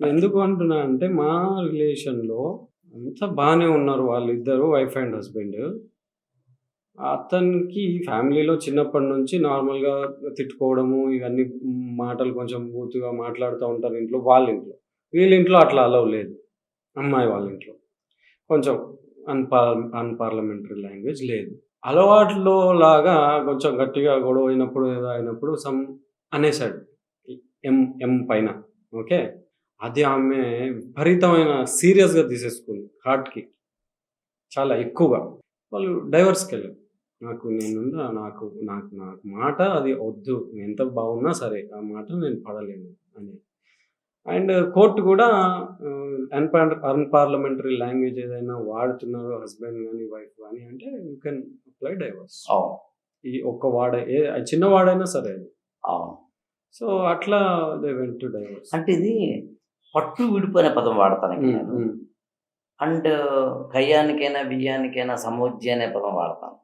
ఎందుకు అంటున్నా అంటే మా రిలేషన్‌లో అంతా బాగానే ఉన్నారు వాళ్ళిద్దరు వైఫ్ అండ్ హస్బెండ్. అతనికి ఫ్యామిలీలో చిన్నప్పటి నుంచి నార్మల్‌గా తిట్టుకోవడము, ఇవన్నీ మాటలు కొంచెం బూతుగా మాట్లాడుతూ ఉంటారు ఇంట్లో వాళ్ళ ఇంట్లో వీళ్ళ ఇంట్లో అట్లా అలవ్ లేదు. అమ్మాయి వాళ్ళ ఇంట్లో. కొంచెం అన్‌పార్ అన్‌పార్లమెంటరీ లాంగ్వేజ్ లేదు. అలవాట్లో లాగా కొంచెం గట్టిగా గొడవ అయినప్పుడు ఏదో అయినప్పుడు సమ్ అనేసాడు. ఎం ఎం పైన. ఓకే. అది ఆమె విపరీతమైన సీరియస్‌గా తీసేసుకుంది హార్ట్‌కి. చాలా ఎక్కువగా. వాళ్ళు డైవర్స్‌కెళ్ళారు. నాకు నేనున్నా నాకు నాకు నాకు మాట అది వద్దు. ఎంత బాగున్నా సరే ఆ మాట నేను పడలేను అని. అండ్ కోర్ట్ కూడా అన్‌పార్ అన్‌పార్లమెంటరీ లాంగ్వేజ్ ఏదైనా వాడుతున్నారు హస్బెండ్ గాని, వైఫ్ గాని అంటే యూ కెన్ అప్లై డైవర్స్. ఈ ఒక్క వాడే ఏ చిన్న వాడైనా సరే అది. సో, అట్లా దే వెంట్ టు డైవర్స్. అంటే ఇది పట్టు విడుపు అనే పదం వాడతాను. నేను. అండ్ కయ్యానికైనా, బియ్యానికైనా సమోజ్జి అనే పదం వాడతాను.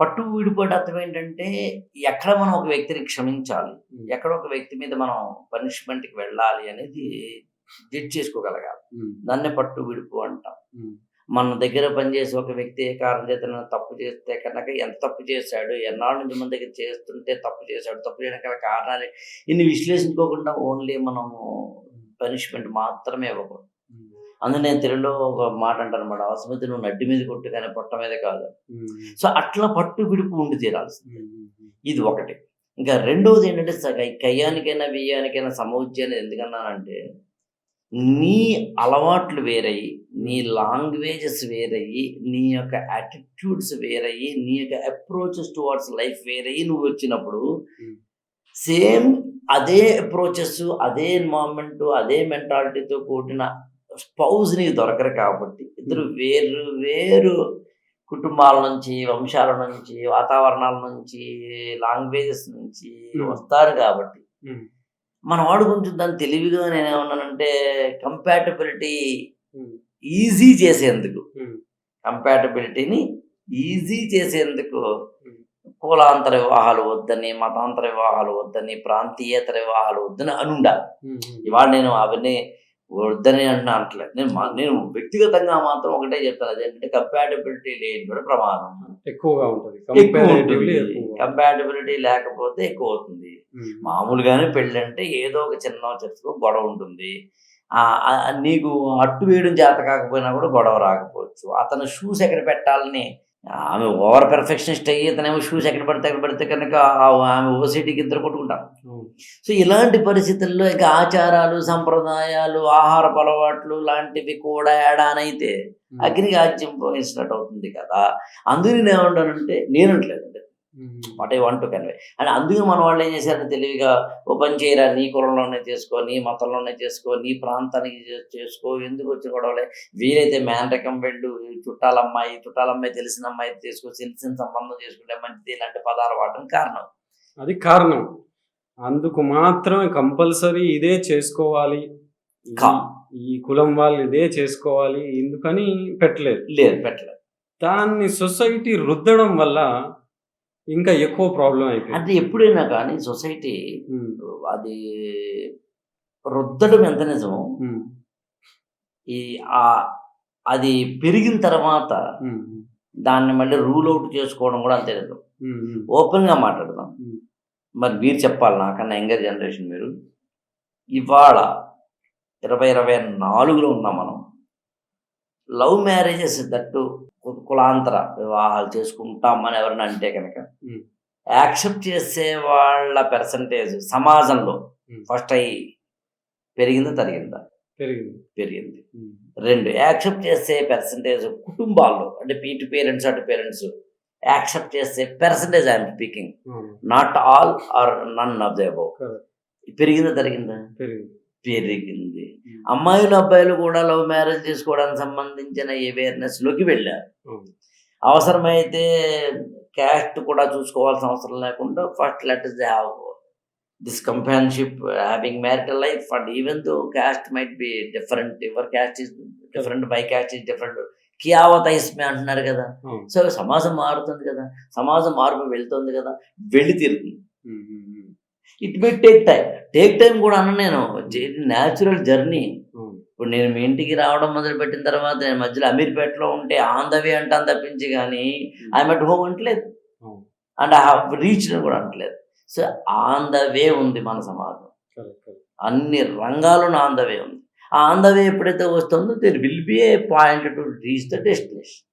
పట్టు విడుపు అంటే అర్థం ఏంటంటే ఎక్కడ మనం ఒక వ్యక్తిని క్షమించాలి. ఎక్కడ ఒక వ్యక్తి మీద మనం పనిష్మెంట్‌కి వెళ్ళాలి అనేది జడ్జ్ చేసుకోగలగాలి. దాన్నే పట్టు విడుపు అంటాం. మన దగ్గర పనిచేసే ఒక వ్యక్తి ఏ కారణం చేతనైనా తప్పు చేస్తే కనుక ఎంత తప్పు చేశాడు, ఎన్నాళ్ళ నుంచి మన దగ్గర చేస్తుంటే తప్పు చేశాడు, తప్పు చేయడానికి కారణాలు ఇన్ని విశ్లేషించుకోకుండా ఓన్లీ మనము పనిష్మెంట్ మాత్రమే ఇవ్వకూడదు. అందులో నేను తెలుగులో ఒక మాట అంటాను అనమాట. అవసరమైతే నువ్వు నడ్డి మీద కొట్టు కానీ పొట్ట మీద కాదు. సో, అట్లా పట్టు విడుపు ఉండి తీరాల్సిందే. ఇది ఒకటి. ఇంకా రెండోది ఏంటంటే స కయ్యానికైనా, బియ్యానికైనా సమోజ్జి అనేది ఎందుకన్నానంటే నీ అలవాట్లు వేరయ్యి, నీ లాంగ్వేజెస్ వేరయ్యి, నీ యొక్క యాటిట్యూడ్స్ వేరయ్యి, నీ యొక్క అప్రోచెస్ టువర్డ్స్ లైఫ్ వేరయ్యి నువ్వు వచ్చినప్పుడు. సేమ్ అదే అప్రోచెస్, అదే ఎన్విరాన్మెంట్, అదే మెంటాలిటీతో కూడిన స్పౌస్ నీకు దొరకరు కాబట్టి ఇద్దరు వేరు వేరు కుటుంబాల నుంచి, వంశాల నుంచి, వాతావరణాల నుంచి, లాంగ్వేజెస్ నుంచి. వస్తారు కాబట్టి. మన వాడు కొంచెం దాన్ని తెలివిగా నేనేమన్నానంటే కంపాటబిలిటీ. ఈజీ చేసేందుకు. కంపాటబిలిటీని ఈజీ చేసేందుకు. కులాంతర వివాహాలు వద్దని మతాంతర వివాహాలు వద్దని ప్రాంతీయేతర వివాహాలు వద్దని అని ఉండాలి. ఇవాళ నేను అవన్నీ వద్దని అంటున్నా అంటలేదు నేను నేను వ్యక్తిగతంగా మాత్రం ఒకటే చెప్తాను అదేంటంటే కంపాటబిలిటీ లేని కూడా ప్రమాదం. ఎక్కువగా ఉంటది. కంపాటబిలిటీ లేకపోతే ఎక్కువ అవుతుంది. మామూలుగానే పెళ్ళి అంటే ఏదో ఒక చిన్న చర్చకు గొడవ ఉంటుంది. నీకు అట్టు వేయడం చేత కాకపోయినా కూడా గొడవ రాకపోవచ్చు. అతను షూస్ ఎక్కడ పెట్టాలని ఆమె ఓవర్ పెర్ఫెక్షనిస్ట్ అయ్యి ఇతనేమో షూస్ ఎక్కడ పడితే ఎక్కడ పడితే కనుక ఆమె ఓసిటీకి ఇద్దరు కొట్టుకుంటారు అవును. సో ఇలాంటి పరిస్థితుల్లో ఇక ఆచారాలు సంప్రదాయాలు ఆహారపు అలవాట్లు లాంటివి కూడా ఏడానైతే ఆజ్యం పోయినట్టు అవుతుంది కదా అందుకు నేను ఏమంటానంటే నేనంటలేదు హ్మ్. What I want to convey and అందుకే మన వాళ్ళు ఏం చేశారంటే తెలివిగా ఓ పని చేయరా నీ కులంలోనే చేసుకో నీ మతంలోనే చేసుకో నీ ప్రాంతానికి చేసుకో ఎందుకు వచ్చి గొడవలే వీలైతే మ్యాన్ రకం వెళ్ళు చుట్టాలమ్మాయి చుట్టాలమ్మాయి తెలిసిన అమ్మాయి తీసుకో తెలిసిన సంబంధం చేసుకుంటే మంచిది ఇలాంటి పదాలు వాడడం కారణం అది కారణం. అందుకు మాత్రమే కంపల్సరీ ఇదే చేసుకోవాలి. ఈ కులం వాళ్ళు ఇదే చేసుకోవాలి ఎందుకని పెట్టలేదు. లేదు పెట్టలేదు దాన్ని సొసైటీ రుద్దడం వల్ల ఇంకా ఎక్కువ ప్రాబ్లమ్ అయిపోయింది. అంటే ఎప్పుడైనా కానీ సొసైటీ. అది రుద్దడం ఎంత నిజమో హ్మ్. ఈ ఆ అది పెరిగిన తర్వాత. దాన్ని మళ్ళీ రూల్ అవుట్ చేసుకోవడం కూడా అంతే నిజం. ఓపెన్గా మాట్లాడదాం. మరి మీరు చెప్పాలి నాకన్నా యంగర్ జనరేషన్ మీరు ఇవాళ ఇరవై ఇరవై నాలుగులో ఉన్నాం మనం లవ్ మ్యారేజెస్ దట్టు కులాంతర వివాహాలు చేసుకుంటామని ఎవరైనా అంటే కనుక. యాక్సెప్ట్ చేసే వాళ్ళ పర్సంటేజ్ సమాజంలో. ఫస్ట్ అయ్యి పెరిగిందా తరిగిందా పెరిగింది. పెరిగింది. రెండు యాక్సెప్ట్ చేసే పర్సంటేజ్ కుటుంబాల్లో అంటే ఇటు పేరెంట్స్ అటు పేరెంట్స్ యాక్సెప్ట్ చేసే percentage I'm speaking. Not all or none of the above Correct. పెరిగిందా తరిగిందా పెరిగింది. పెరిగింది. అమ్మాయిలు అబ్బాయిలు కూడా లవ్ మ్యారేజ్ చేసుకోవడానికి సంబంధించిన అవేర్నెస్లోకి వెళ్ళారు. అవసరమైతే క్యాస్ట్ కూడా చూసుకోవాల్సిన అవసరం లేకుండా first let us have this companionship having marital life and even though caste might be different your caste is different my caste is different కియావత్ ఐస్మే అంటున్నారు కదా. సో సమాజం మారుతుంది కదా సమాజం మార్పు వెళ్తుంది కదా వెళ్ళి తీరుతుంది. It may take time take time కూడా అన్న నేను న్యాచురల్ జర్నీ. ఇప్పుడు నేను మీ ఇంటికి రావడం మొదలుపెట్టిన తర్వాత నేను మధ్యలో అమీర్పేటలో ఉంటే ఆన్ ద వే అంటాను తప్పించి కానీ ఐఎమ్ అట్ హోమ్ అంటలేదు. అండ్ ఐ హావ్ రీచ్ కూడా అంటలేదు. సో ఆన్ ద వే ఉంది మన సమాజం. అన్ని రంగాలను ఆన్ ద వే ఉంది. ఆన్ ద వే ఎప్పుడైతే వస్తుందో there will be a point to reach the destination